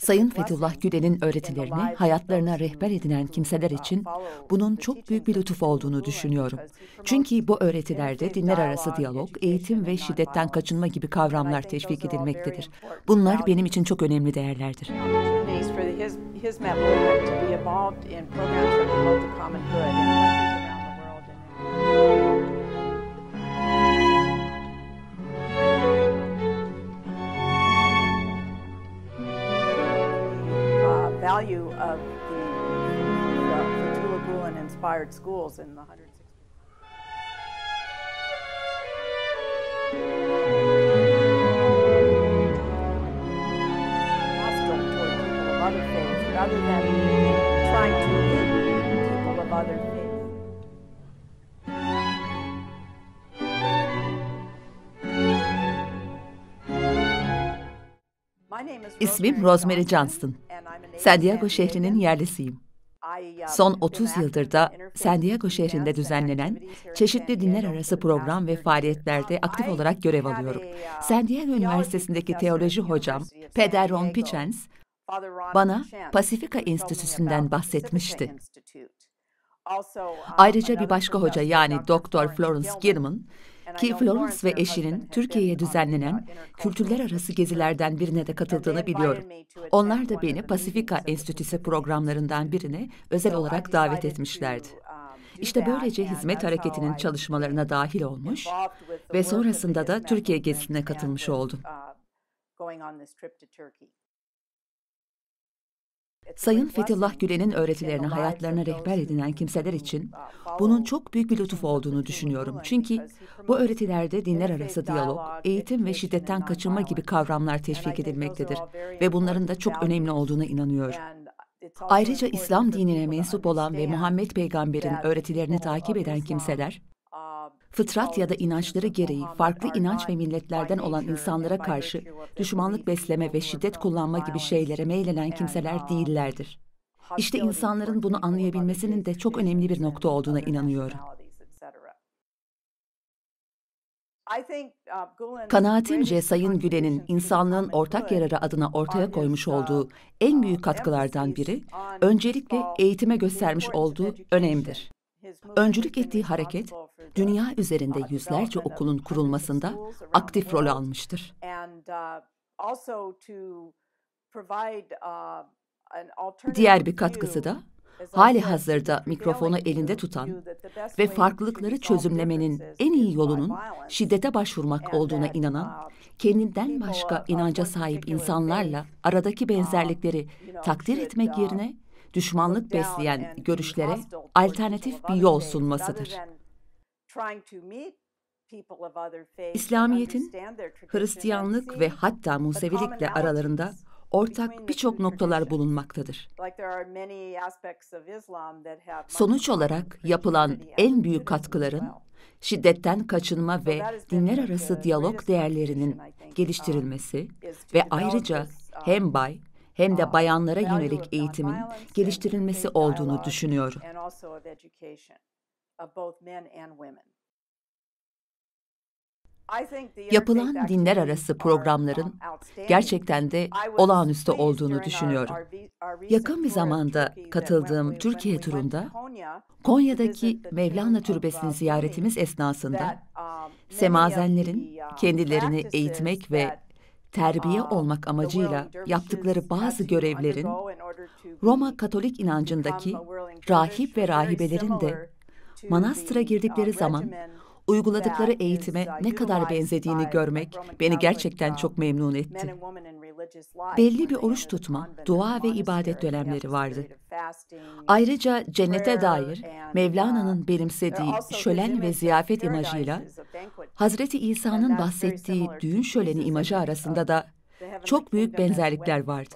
Sayın Fethullah Gülen'in öğretilerini hayatlarına rehber edinen kimseler için bunun çok büyük bir lütuf olduğunu düşünüyorum. Çünkü bu öğretilerde dinler arası diyalog, eğitim ve şiddetten kaçınma gibi kavramlar teşvik edilmektedir. Bunlar benim için çok önemli değerlerdir. Value of the, the Fethullah Gulen inspired schools in the 160. Hostile toward people of other faiths rather than trying to meet people of other faiths. İsmim Rosemary Johnston. San Diego şehrinin yerlisiyim. Son 30 yıldır da San Diego şehrinde düzenlenen çeşitli dinler arası program ve faaliyetlerde aktif olarak görev alıyorum. San Diego Üniversitesi'ndeki teoloji hocam Peder Ron Pichens bana Pasifika Enstitüsü'nden bahsetmişti. Ayrıca bir başka hoca yani Doktor Florence Gilman ki Florence ve eşinin Türkiye'ye düzenlenen kültürler arası gezilerden birine de katıldığını biliyorum. Onlar da beni Pasifika Enstitüsü programlarından birine özel olarak davet etmişlerdi. İşte böylece hizmet hareketinin çalışmalarına dahil olmuş ve sonrasında da Türkiye gezisine katılmış oldum. Sayın Fethullah Gülen'in öğretilerini hayatlarına rehber edinen kimseler için bunun çok büyük bir lütuf olduğunu düşünüyorum. Çünkü bu öğretilerde dinler arası diyalog, eğitim ve şiddetten kaçınma gibi kavramlar teşvik edilmektedir ve bunların da çok önemli olduğuna inanıyorum. Ayrıca İslam dinine mensup olan ve Muhammed Peygamber'in öğretilerini takip eden kimseler, fıtrat ya da inançları gereği farklı inanç ve milletlerden olan insanlara karşı düşmanlık besleme ve şiddet kullanma gibi şeylere meylenen kimseler değillerdir. İşte insanların bunu anlayabilmesinin de çok önemli bir nokta olduğuna inanıyorum. Kanaatimce Sayın Gülen'in insanlığın ortak yararı adına ortaya koymuş olduğu en büyük katkılardan biri, öncelikle eğitime göstermiş olduğu önemdir. Öncülük ettiği hareket, dünya üzerinde yüzlerce okulun kurulmasında aktif rol almıştır. Diğer bir katkısı da, hali hazırda mikrofonu elinde tutan ve farklılıkları çözümlemenin en iyi yolunun şiddete başvurmak olduğuna inanan, kendinden başka inanca sahip insanlarla aradaki benzerlikleri takdir etmek yerine düşmanlık besleyen görüşlere alternatif bir yol sunmasıdır. İslamiyet'in Hristiyanlık ve hatta Musevilikle aralarında ortak birçok noktalar bulunmaktadır. Sonuç olarak yapılan en büyük katkıların şiddetten kaçınma ve dinler arası diyalog değerlerinin geliştirilmesi ve ayrıca hem bay hem de bayanlara yönelik eğitimin geliştirilmesi olduğunu düşünüyorum. Yapılan dinler arası programların gerçekten de olağanüstü olduğunu düşünüyorum. Yakın bir zamanda katıldığım Türkiye turunda Konya'daki Mevlana Türbesi'ni ziyaretimiz esnasında semazenlerin kendilerini eğitmek ve terbiye olmak amacıyla yaptıkları bazı görevlerin Roma Katolik inancındaki rahip ve rahibelerin de manastıra girdikleri zaman uyguladıkları eğitime ne kadar benzediğini görmek beni gerçekten çok memnun etti. Belli bir oruç tutma, dua ve ibadet dönemleri vardı. Ayrıca cennete dair Mevlana'nın benimsediği şölen ve ziyafet imajıyla Hazreti İsa'nın bahsettiği düğün şöleni imajı arasında da çok büyük benzerlikler vardı.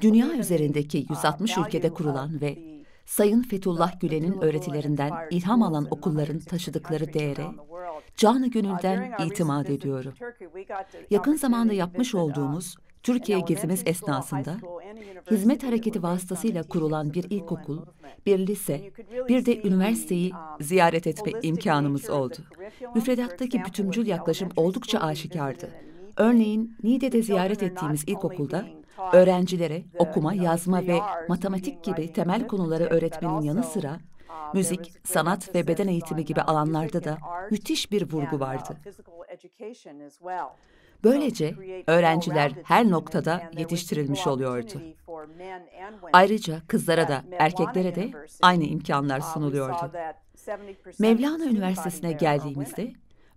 Dünya üzerindeki 160 ülkede kurulan ve Sayın Fethullah Gülen'in öğretilerinden ilham alan okulların taşıdıkları değere canı gönülden itimat ediyorum. Yakın zamanda yapmış olduğumuz Türkiye gezimiz esnasında hizmet hareketi vasıtasıyla kurulan bir ilkokul, bir lise, bir de üniversiteyi ziyaret etme imkanımız oldu. Müfredattaki bütüncül yaklaşım oldukça aşikardı. Örneğin Niğde'de ziyaret ettiğimiz ilkokulda öğrencilere okuma, yazma ve matematik gibi temel konuları öğretmenin yanı sıra müzik, sanat ve beden eğitimi gibi alanlarda da müthiş bir vurgu vardı. Böylece öğrenciler her noktada yetiştirilmiş oluyordu. Ayrıca kızlara da erkeklere de aynı imkanlar sunuluyordu. Mevlana Üniversitesi'ne geldiğimizde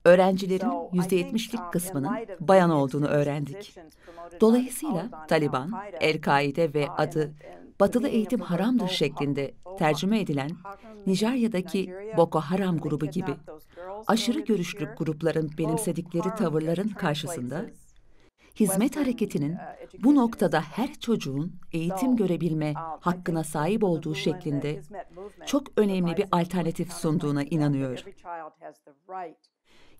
öğrencilerin %70'lik kısmının bayan olduğunu öğrendik. Dolayısıyla Taliban, El-Kaide ve adı batılı eğitim haramdır şeklinde tercüme edilen Nijerya'daki Boko Haram grubu gibi aşırı görüşlü grupların benimsedikleri tavırların karşısında hizmet hareketinin bu noktada her çocuğun eğitim görebilme hakkına sahip olduğu şeklinde çok önemli bir alternatif sunduğuna inanıyorum.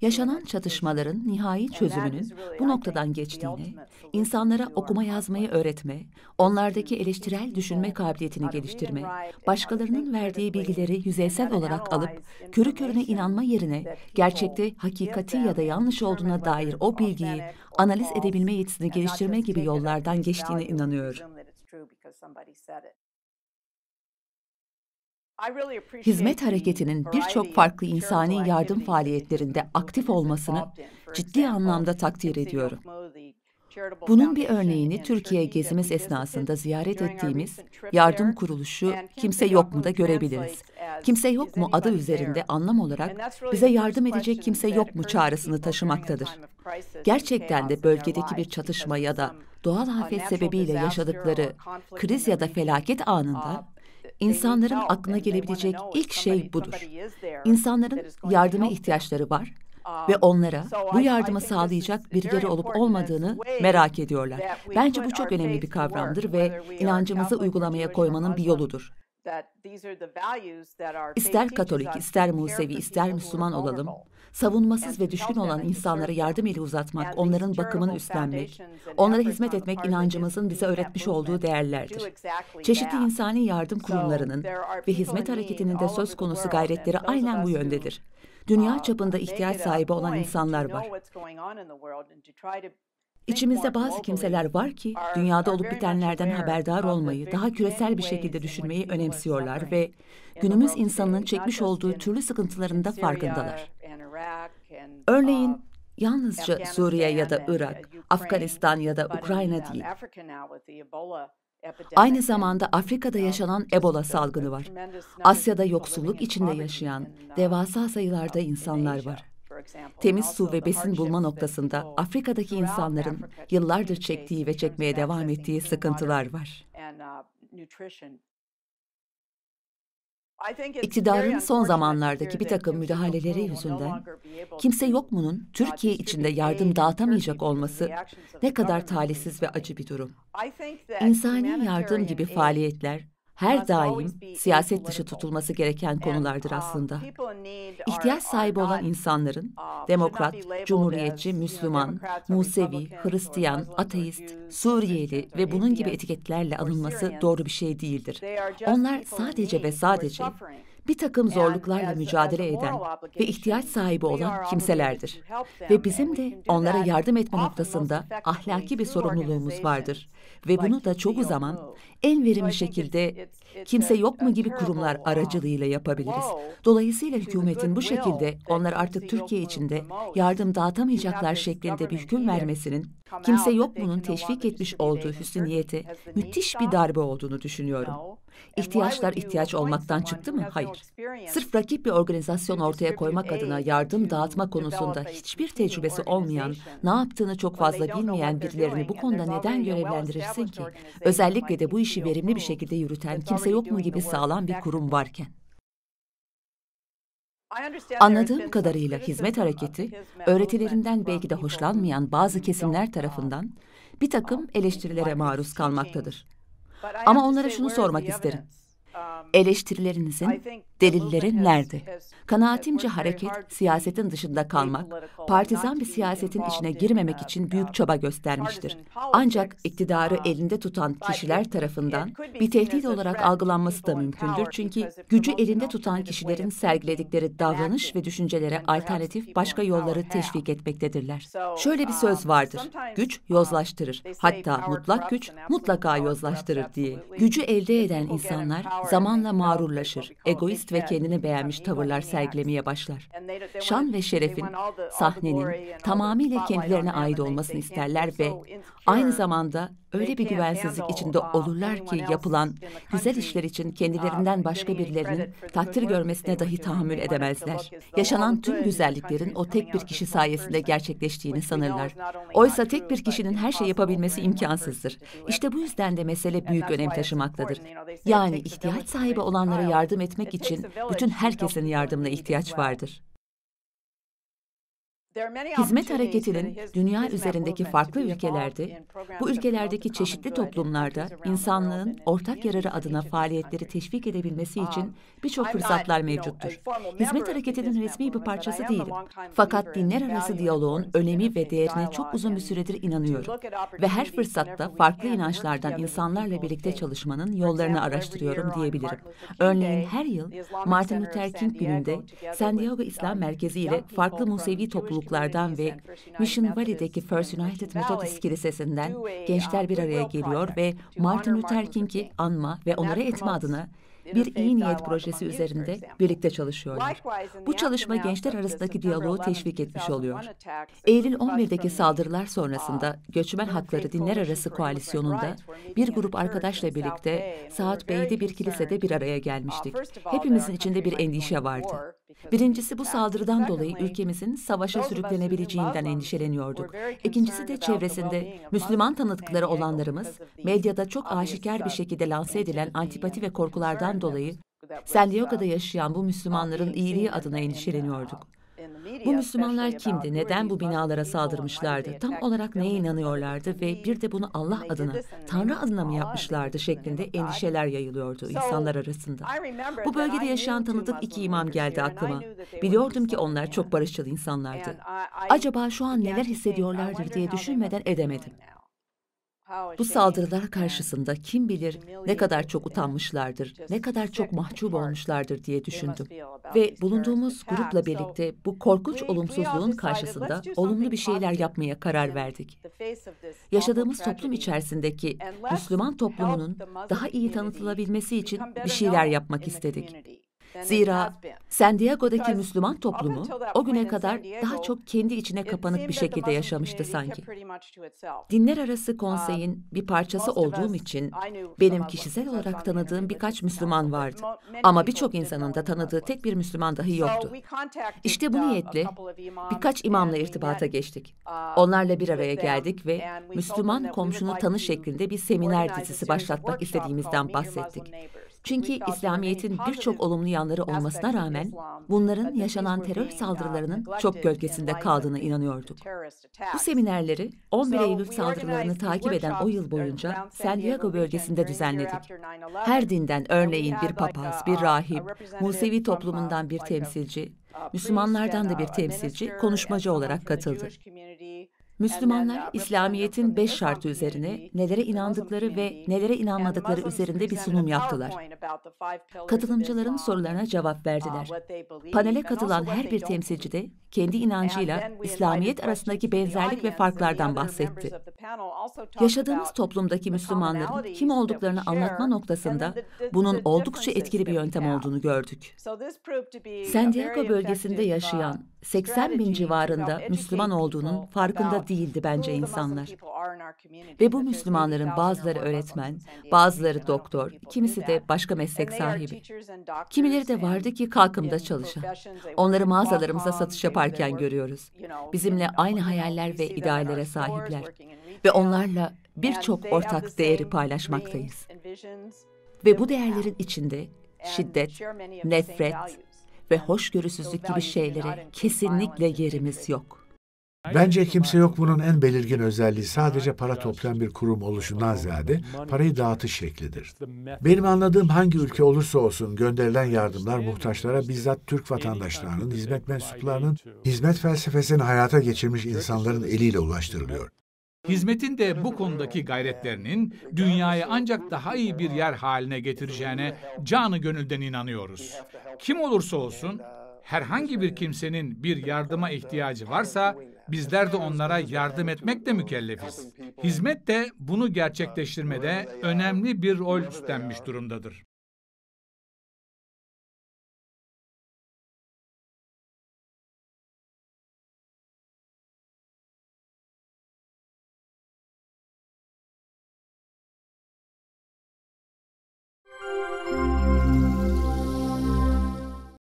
Yaşanan çatışmaların nihai çözümünün bu noktadan geçtiğine, insanlara okuma yazmayı öğretme, onlardaki eleştirel düşünme kabiliyetini geliştirme, başkalarının verdiği bilgileri yüzeysel olarak alıp körü körüne inanma yerine gerçekte hakikati ya da yanlış olduğuna dair o bilgiyi analiz edebilme yetisini geliştirme gibi yollardan geçtiğine inanıyorum. Hizmet hareketinin birçok farklı insani yardım faaliyetlerinde aktif olmasını ciddi anlamda takdir ediyorum. Bunun bir örneğini Türkiye gezimiz esnasında ziyaret ettiğimiz yardım kuruluşu Kimse Yok mu da görebiliriz. Kimse Yok mu adı üzerinde anlam olarak bize yardım edecek kimse yok mu çağrısını taşımaktadır. Gerçekten de bölgedeki bir çatışma ya da doğal afet sebebiyle yaşadıkları kriz ya da felaket anında İnsanların aklına gelebilecek ilk şey budur. İnsanların yardıma ihtiyaçları var ve onlara bu yardımı sağlayacak birileri olup olmadığını merak ediyorlar. Bence bu çok önemli bir kavramdır ve inancımızı uygulamaya koymanın bir yoludur. İster Katolik, ister Musevi, ister Müslüman olalım, savunmasız ve düşkün olan insanlara yardım eli uzatmak, onların bakımını üstlenmek, onlara hizmet etmek inancımızın bize öğretmiş olduğu değerlerdir. Çeşitli insani yardım kurumlarının ve hizmet hareketinin de söz konusu gayretleri aynen bu yöndedir. Dünya çapında ihtiyaç sahibi olan insanlar var. İçimizde bazı kimseler var ki dünyada olup bitenlerden haberdar olmayı, daha küresel bir şekilde düşünmeyi önemsiyorlar ve günümüz insanının çekmiş olduğu türlü sıkıntıların da farkındalar. Örneğin yalnızca Suriye ya da Irak, Afganistan ya da Ukrayna değil. Aynı zamanda Afrika'da yaşanan Ebola salgını var. Asya'da yoksulluk içinde yaşayan devasa sayılarda insanlar var. Temiz su ve besin bulma noktasında Afrika'daki insanların yıllardır çektiği ve çekmeye devam ettiği sıkıntılar var. İktidarın son zamanlardaki bir takım müdahaleleri yüzünden kimse yok mu'nun Türkiye içinde yardım dağıtamayacak olması ne kadar talihsiz ve acı bir durum. İnsani yardım gibi faaliyetler her daim siyaset dışı tutulması gereken konulardır aslında. İhtiyaç sahibi olan insanların demokrat, cumhuriyetçi, Müslüman, Musevi, Hristiyan, ateist, Suriyeli ve bunun gibi etiketlerle anılması doğru bir şey değildir. Onlar sadece ve sadece bir takım zorluklarla mücadele eden ve ihtiyaç sahibi olan kimselerdir. Ve bizim de onlara yardım etme noktasında ahlaki bir sorumluluğumuz vardır. Ve bunu da çoğu zaman en verimli şekilde kimse yok mu gibi kurumlar aracılığıyla yapabiliriz. Dolayısıyla hükümetin bu şekilde onlar artık Türkiye içinde yardım dağıtamayacaklar şeklinde bir hüküm vermesinin kimse yok bunun teşvik etmiş olduğu hüsnü niyete müthiş bir darbe olduğunu düşünüyorum. İhtiyaçlar ihtiyaç olmaktan çıktı mı? Hayır. Sırf rakip bir organizasyon ortaya koymak adına yardım dağıtma konusunda hiçbir tecrübesi olmayan, ne yaptığını çok fazla bilmeyen birilerini bu konuda neden görevlendirirsin ki? Özellikle de bu işi verimli bir şekilde yürüten kimse yok mu gibi sağlam bir kurum varken. Anladığım kadarıyla hizmet hareketi, öğretilerinden belki de hoşlanmayan bazı kesimler tarafından bir takım eleştirilere maruz kalmaktadır. Ama onlara şunu sormak isterim. Eleştirilerinizin delilleri nerede? Kanaatimce hareket, siyasetin dışında kalmak, partizan bir siyasetin içine girmemek için büyük çaba göstermiştir. Ancak iktidarı elinde tutan kişiler tarafından bir tehdit olarak algılanması da mümkündür. Çünkü gücü elinde tutan kişilerin sergiledikleri davranış ve düşüncelere alternatif başka yolları teşvik etmektedirler. Şöyle bir söz vardır. Güç yozlaştırır. Hatta mutlak güç mutlaka yozlaştırır diye. Gücü elde eden insanlar zamanla mağrurlaşır, egoist ve kendini beğenmiş tavırlar sergilemeye başlar. Şan ve şerefin, sahnenin tamamıyla kendilerine ait olmasını isterler ve aynı zamanda öyle bir güvensizlik içinde olurlar ki yapılan güzel işler için kendilerinden başka birilerinin takdir görmesine dahi tahammül edemezler. Yaşanan tüm güzelliklerin o tek bir kişi sayesinde gerçekleştiğini sanırlar. Oysa tek bir kişinin her şey yapabilmesi imkansızdır. İşte bu yüzden de mesele büyük önem taşımaktadır. Yani ihtiyaç sahibi olanlara yardım etmek için bütün herkesin yardımına ihtiyaç vardır. Hizmet hareketinin dünya üzerindeki farklı ülkelerde, bu ülkelerdeki çeşitli toplumlarda insanlığın ortak yararı adına faaliyetleri teşvik edebilmesi için birçok fırsatlar mevcuttur. Hizmet hareketinin resmi bir parçası değilim. Fakat dinler arası diyaloğun önemi ve değerine çok uzun bir süredir inanıyorum. Ve her fırsatta farklı inançlardan insanlarla birlikte çalışmanın yollarını araştırıyorum diyebilirim. Örneğin her yıl Martin Luther King gününde San Diego İslam Merkezi ile farklı Musevi topluluklar topluluklardan ve Mission Valley'deki First United Methodist Kilisesi'nden gençler bir araya geliyor ve Martin Luther King'i anma ve onore etme adına bir iyi niyet projesi üzerinde birlikte çalışıyorlar. Bu çalışma gençler arasındaki diyaloğu teşvik etmiş oluyor. Eylül 11'deki saldırılar sonrasında Göçmen Hakları Dinler Arası Koalisyonu'nda bir grup arkadaşla birlikte Saat Bey'de bir kilisede bir araya gelmiştik. Hepimizin içinde bir endişe vardı. Birincisi bu saldırıdan dolayı ülkemizin savaşa sürüklenebileceğinden endişeleniyorduk. İkincisi de çevresinde Müslüman tanıdıkları olanlarımız medyada çok aşikar bir şekilde lanse edilen antipati ve korkulardan dolayı San Diego'da yaşayan bu Müslümanların iyiliği adına endişeleniyorduk. Bu Müslümanlar kimdi? Neden bu binalara saldırmışlardı? Tam olarak neye inanıyorlardı ve bir de bunu Allah adına, Tanrı adına mı yapmışlardı şeklinde endişeler yayılıyordu insanlar arasında. Bu bölgede yaşayan tanıdık iki imam geldi aklıma. Biliyordum ki onlar çok barışçıl insanlardı. Acaba şu an neler hissediyorlardır diye düşünmeden edemedim. Bu saldırılar karşısında kim bilir ne kadar çok utanmışlardır, ne kadar çok mahcup olmuşlardır diye düşündüm. Ve bulunduğumuz grupla birlikte bu korkunç olumsuzluğun karşısında olumlu bir şeyler yapmaya karar verdik. Yaşadığımız toplum içerisindeki Müslüman toplumunun daha iyi tanıtılabilmesi için bir şeyler yapmak istedik. Zira San Diego'daki Müslüman toplumu o güne kadar daha çok kendi içine kapanık bir şekilde yaşamıştı sanki. Dinler arası konseyin bir parçası olduğum için benim kişisel olarak tanıdığım birkaç Müslüman vardı. Ama birçok insanın da tanıdığı tek bir Müslüman dahi yoktu. İşte bu niyetle birkaç imamla irtibata geçtik. Onlarla bir araya geldik ve Müslüman komşunu tanı şeklinde bir seminer dizisi başlatmak istediğimizden bahsettik. Çünkü İslamiyet'in birçok olumlu yanları olmasına rağmen bunların yaşanan terör saldırılarının çok gölgesinde kaldığına inanıyorduk. Bu seminerleri 11 Eylül saldırılarını takip eden o yıl boyunca San Diego bölgesinde düzenledik. Her dinden örneğin bir papaz, bir rahip, Musevi toplumundan bir temsilci, Müslümanlardan da bir temsilci konuşmacı olarak katıldı. Müslümanlar İslamiyet'in beş şartı üzerine nelere inandıkları ve nelere inanmadıkları üzerinde bir sunum yaptılar. Katılımcıların sorularına cevap verdiler. Panele katılan her bir temsilci de kendi inancıyla İslamiyet arasındaki benzerlik ve farklardan bahsetti. Yaşadığımız toplumdaki Müslümanların kim olduklarını anlatma noktasında bunun oldukça etkili bir yöntem olduğunu gördük. San Diego bölgesinde yaşayan 80 bin civarında Müslüman olduğunun farkında değildi bence insanlar. Ve bu Müslümanların bazıları öğretmen, bazıları doktor, kimisi de başka meslek sahibi. Kimileri de vardı ki kalkımda çalışan. Onları mağazalarımıza satış yaparken görüyoruz. Bizimle aynı hayaller ve ideallere sahipler. Ve onlarla birçok ortak değeri paylaşmaktayız. Ve bu değerlerin içinde şiddet, nefret ve hoşgörüsüzlük gibi şeylere kesinlikle yerimiz yok. Bence kimse yok bunun en belirgin özelliği sadece para toplayan bir kurum oluşundan ziyade parayı dağıtış şeklidir. Benim anladığım hangi ülke olursa olsun gönderilen yardımlar muhtaçlara bizzat Türk vatandaşlarının, hizmet mensuplarının, hizmet felsefesini hayata geçirmiş insanların eliyle ulaştırılıyor. Hizmetin de bu konudaki gayretlerinin dünyayı ancak daha iyi bir yer haline getireceğine canı gönülden inanıyoruz. Kim olursa olsun herhangi bir kimsenin bir yardıma ihtiyacı varsa bizler de onlara yardım etmekle mükellefiz. Hizmet de bunu gerçekleştirmede önemli bir rol üstlenmiş durumdadır.